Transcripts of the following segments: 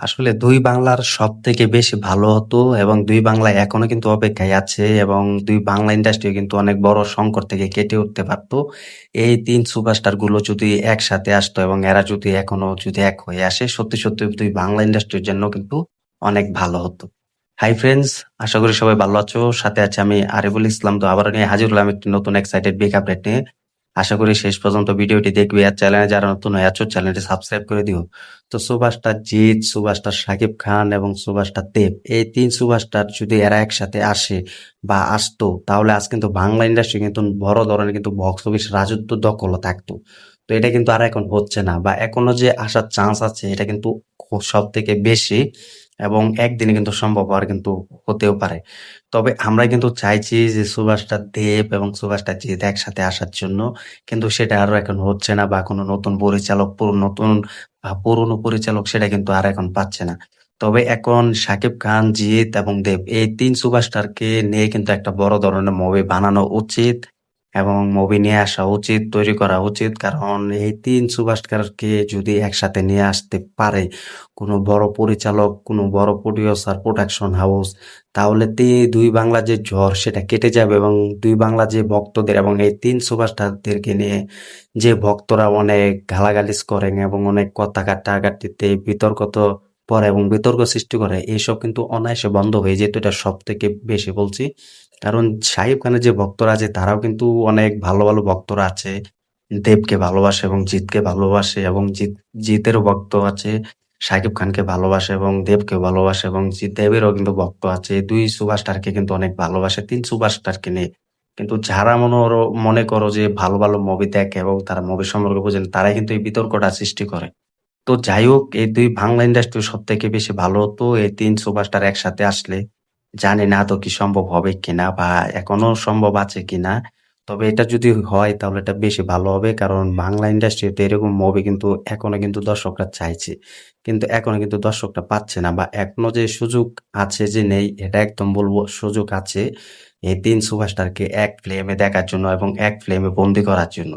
আসলে দুই বাংলার সব থেকে বেশি ভালো হতো এবং দুই বাংলা এখনও কিন্তু অপেক্ষায় আছে এবং দুই বাংলা ইন্ডাস্ট্রিও কিন্তু অনেক বড় সংকট থেকে কেটে উঠতে পারতো। এই তিন সুপারস্টারগুলো যদি একসাথে আসতো এবং এরা যদি এখনও যদি এক হয়ে আসে, সত্যি সত্যি দুই বাংলা ইন্ডাস্ট্রির জন্য কিন্তু অনেক ভালো হতো। হাই ফ্রেন্ডস আশা করি সবাই ভালো আছো। সাথে আছে আমি আরিফুল ইসলাম। তো আবার নিয়ে হাজির হলাম একটি নতুন এক্সাইটেড বিগ আপডেট নিয়ে। আশা করি শেষ পর্যন্ত ভিডিওটি দেখবে আর চ্যানেলে যারা নতুন হয়ে আছো চ্যানেলটি সাবস্ক্রাইব করে দিও। তো সুভাষটা জিৎ, সুভাষটা সাকিব খান এবং সুভাষটা দেব, এই তিন সুভাষটার যদি এরা একসাথে আসে বা আসতো, তাহলে আজ কিন্তু বাংলা ইন্ডাস্ট্রি কিন্তু বড় ধরনের কিন্তু বক্স অফিস রাজত্ব দখল থাকতো। তো এটা কিন্তু আর এখন হচ্ছে না বা এখনও যে আসার চান্স আছে, এটা কিন্তু সব থেকে বেশি। এবং একদিনে কিন্তু সম্ভব আর কিন্তু হতেও পারে। তবে আমরা কিন্তু চাইছি যে সুভাষটা দেব এবং সুভাষটা জিৎ একসাথে আসার জন্য। কিন্তু সেটা আরও এখন হচ্ছে না বা কোনো নতুন পরিচালক, পুরো নতুন বা পুরনো পরিচালক সেটা কিন্তু আর এখন পাচ্ছে না। তবে এখন শাকিব খান, জিৎ এবং দেব, এই তিন সুপারস্টারকে নিয়ে কিন্তু একটা বড় ধরনের মুভি বানানো উচিত। এবং মুভি নিয়ে আসা উচিত, তৈরি করা উচিত। কারণ এই তিন সুপারস্টারকে যদি একসাথে নিয়ে আসতে পারে কোনো বড় পরিচালক, কোনো বড় প্রডিউসার প্রোডাকশন হাউস তাহলে তে, দুই বাংলা যে ঝড় সেটা কেটে যাবে এবং দুই বাংলা যে ভক্তদের এবং এই তিন সুপারস্টারদেরকে নিয়ে যে ভক্তরা অনেক গালাগালিজ করেন এবং অনেক কথা কাটাকাটিতে বিতর্কত পরে এবং বিতর্ক সৃষ্টি করে, এইসব কিন্তু অনায়াসে বন্ধ হয়ে যেত, এটা সব থেকে বেশি বলছি। কারণ শাহিব খানের যে ভক্তরা আছে, তারাও কিন্তু অনেক ভালো ভালো ভক্তরা আছে। দেবকে ভালোবাসে এবং জিতকে ভালোবাসে এবং জিত জিতেরও ভক্ত আছে শাকিব খানকে ভালোবাসে এবং দেবকে ভালোবাসে এবং দেবেরও কিন্তু ভক্ত আছে। দুই সুপারস্টারকে কিন্তু অনেক ভালোবাসে, তিন সুপারস্টারকে নিয়ে। কিন্তু যারা মনে মনে করো যে ভালো ভালো মুভি দেখে এবং তারা মুভি সম্পর্কে বোঝেন, তারাই কিন্তু এই বিতর্কটা সৃষ্টি করে। তো যাই হোক, এই দুই বাংলা ইন্ডাস্ট্রি সব থেকে বেশি ভালো। হতো এই তিন সুপারস্টার একসাথে আসলে জানি না তো কি সম্ভব হবে কিনা বা এখনও সম্ভব আছে কিনা। তবে এটা যদি হয় তাহলে এটা বেশি ভালো হবে, কারণ বাংলা ইন্ডাস্ট্রিতে এরকম মুভি কিন্তু এখনও কিন্তু দর্শকরা চাইছে। কিন্তু এখনও কিন্তু দর্শকরা পাচ্ছে না বা এখনও যে সুযোগ আছে যে নেই, এটা একদম বলব সুযোগ আছে এই তিন সুপারস্টারকে এক ফ্লেমে দেখার জন্য এবং এক ফ্লেমে বন্দি করার জন্য।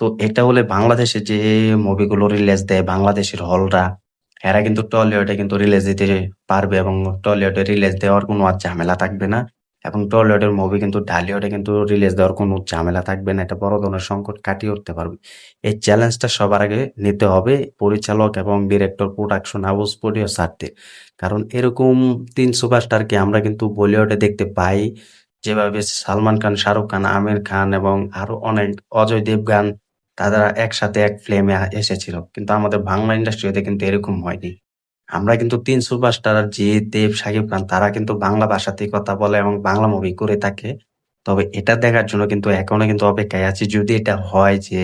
তো এটা হলে বাংলাদেশে যে মুভিগুলো রিলিজ দেয়, বাংলাদেশের হলরা এরা কিন্তু টলিউডে কিন্তু রিলিজ দিতে পারবে এবং টলিউডে রিলিজ দেওয়ার কোনো আর ঝামেলা থাকবে না। এবং টলিউডের মুভি কিন্তু ঢালিউডে কিন্তু রিলিজ দেওয়ার কোনো ঝামেলা থাকবে না। এটা বড় ধরনের সংকট কাটিয়ে উঠতে পারবে। এই চ্যালেঞ্জটা সবার আগে নিতে হবে পরিচালক এবং ডিরেক্টর প্রোডাকশন হাউস প্রডিউসারদের কারণ এরকম তিন সুপারস্টারকে আমরা কিন্তু বলিউডে দেখতে পাই। যেভাবে সালমান খান শাহরুখ খান আমির খান এবং আরও অনেক অজয় দেবগান তারা একসাথে এক ফ্লেমে এসেছিল। কিন্তু আমাদের বাংলা ইন্ডাস্ট্রিতে কিন্তু এরকম হয়নি। আমরা কিন্তু তিন সুপারস্টার জিৎ দেব, সাকিব খান, তারা কিন্তু বাংলা ভাষাতেই কথা বলে এবং বাংলা মুভি করে থাকে। তবে এটা দেখার জন্য কিন্তু এখনও কিন্তু অপেক্ষায় আছি। যদি এটা হয় যে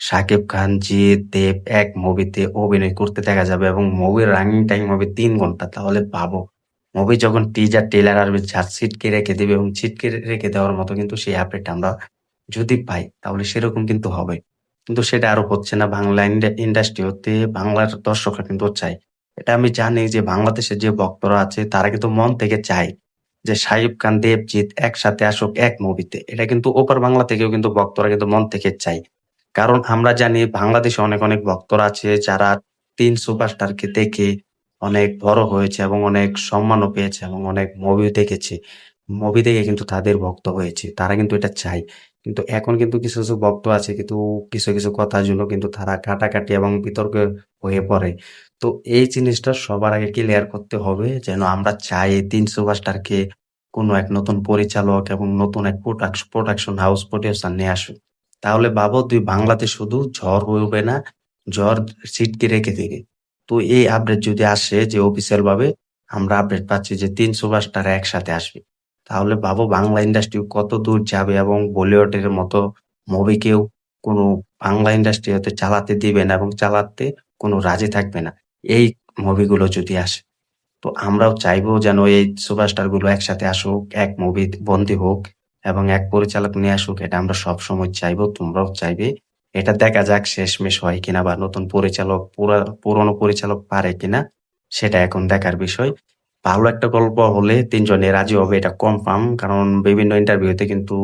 সাকিব খান জিৎ দেব এক মুভিতে অভিনয় করতে দেখা যাবে এবং মুভির রানিং টাইম হবে তিন ঘণ্টা, তাহলে পাবো। মুভি যখন টিজার টেলার আসবে যার ছিটকে রেখে দেবে এবং ছিটকে রেখে দেওয়ার মতো কিন্তু সেই আপডেট আমরা যদি পাই, তাহলে সেরকম কিন্তু হবে। কিন্তু সেটা আরও হচ্ছে না, বাংলা ইন্ডাস্ট্রি হতে বাংলার দর্শকরা কিন্তু চায়। এটা আমি জানি যে বাংলাদেশের যে ভক্তরা আছে, তারা কিন্তু মন থেকে চায় যে সাহিব খান, দেবজিৎ একসাথে আসুক এক মুভিতে। এটা কিন্তু ওপার বাংলা থেকেও কিন্তু ভক্তরা কিন্তু মন থেকে চাই কারণ আমরা জানি বাংলাদেশে অনেক অনেক ভক্তরা আছে যারা তিন সুপারস্টারকে দেখে অনেক বড় হয়েছে এবং অনেক সম্মানও পেয়েছে এবং অনেক মুভি দেখেছে। মুভি দেখে কিন্তু তাদের ভক্ত হয়েছে, তারা কিন্তু এটা চায়। কিন্তু এখন কিন্তু কিছু কিছু ভক্ত আছে কিন্তু কিছু কিছু কথার জন্য কিন্তু তারা কাটাকাটি এবং বিতর্ক হয়ে পড়ে। তো এই জিনিসটা সবার আগে ক্লিয়ার করতে হবে যেন আমরা চাই তিন সুপারস্টারকে কোনো এক নতুন পরিচালক এবং নতুন এক প্রোডাকশন হাউস প্রডিউসার নিয়ে আসুক। তাহলে ভাবো তুই বাংলাতে শুধু ঝড় উঠবে না, ঝড় সিটকে রেখে দিবে। তো এই আপডেট যদি আসে যে অফিসিয়াল ভাবে, আমরা আপডেট পাচ্ছি যে তিন সুপারস্টার একসাথে আসবে। তাহলে ভাবো বাংলা ইন্ডাস্ট্রি কত দূর যাবে এবং বলিউডের মতো মুভি কেউ কোনো বাংলা ইন্ডাস্ট্রি হতে চালাতে দিবে না এবং চালাতে কোনো রাজি থাকবে না। এই মুভিগুলো যদি আসে, তো আমরাও চাইব যেন এই সুপারস্টারগুলো একসাথে আসুক, এক মুভি বন্দী হোক এবং এক পরিচালক নিয়ে আসুক, এটা আমরা সব সময় চাইব, তোমরাও চাইবে। এটা দেখা যাক শেষমেশ হয় কিনা বা নতুন পরিচালক, পুরা, পুরনো পরিচালক পারে কিনা, সেটা এখন দেখার বিষয়। ভালো একটা গল্প হলে তিনজনে রাজি হবে, এটা কনফার্ম কারণ বিভিন্ন ইন্টারভিউতে কিন্তু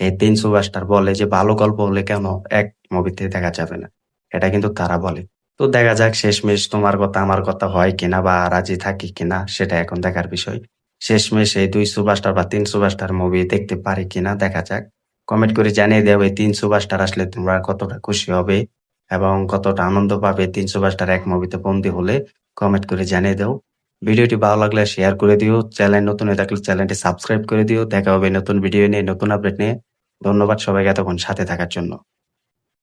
এই তিন সুপারস্টার বলে যে, ভালো গল্প হলে কেন এক মুভিতে দেখা যাবে না এটা কিন্তু তারা বলে তো দেখা যাক শেষমেশ তোমার কথা আমার কথা হয় কিনা বা রাজি থাকি কিনা, সেটা এখন দেখার বিষয়। শেষমেশ এই দুই সুপারস্টার বা তিন সুপারস্টার মুভি দেখতে পারি কিনা, দেখা যাক। কমেন্ট করে জানিয়ে দাও, এই ৩ সুপারস্টার আসলে তোমরা কতটা খুশি হবে এবং কতটা আনন্দ পাবে তিন সুপারস্টার এক মুভিতে বন্দী হলে কমেন্ট করে জানিয়ে দাও। ভিডিওটি ভালো লাগলে শেয়ার করে দিও। চ্যানেল নতুন হয়ে থাকলে চ্যানেলটি সাবস্ক্রাইব করে দিও। দেখা হবে নতুন ভিডিও নিয়ে, নতুন আপডেট নিয়ে। ধন্যবাদ সবাইকে এতক্ষণ সাথে থাকার জন্য।